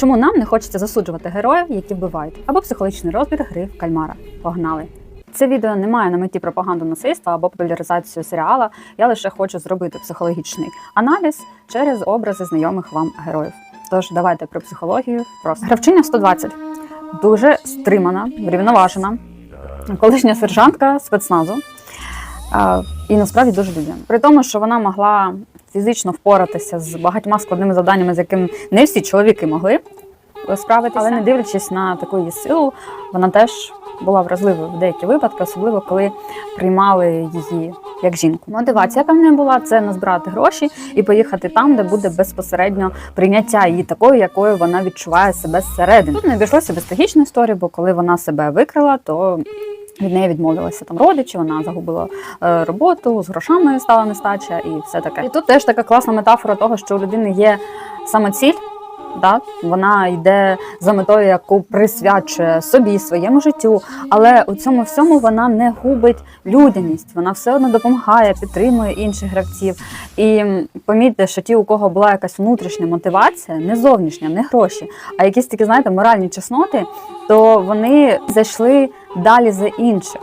Чому нам не хочеться засуджувати героїв, які вбивають, або психологічний розбір гри в кальмара? Погнали! Це відео не має на меті пропаганду насильства або популяризацію серіала. Я лише хочу зробити психологічний аналіз через образи знайомих вам героїв. Тож давайте про психологію. Просто гравчиня 120. дуже стримана, врівноважена, колишня сержантка спецназу. І насправді дуже людяна. При тому, що вона могла фізично впоратися з багатьма складними завданнями, з якими не всі чоловіки могли справитися. Але не дивлячись на таку її силу, вона теж була вразливою в деякі випадки, особливо коли приймали її як жінку. Мотивація, в була, це назбирати гроші і поїхати там, де буде безпосередньо прийняття її такою, якою вона відчуває себе зсередини. Тут не обійшлося без трагічної історії, бо коли вона себе викрила, то від неї відмовилися там родичі, вона загубила е, роботу, з грошами стала нестача і все таке. І тут теж така класна метафора того, що у людини є самоціль. Да, вона йде за метою, яку присвячує собі, своєму життю, але у цьому всьому вона не губить людяність. Вона все одно допомагає, підтримує інших гравців. І помітьте, що ті, у кого була якась внутрішня мотивація, не зовнішня, не гроші, а якісь такі, знаєте, моральні чесноти, то вони зайшли далі за інших.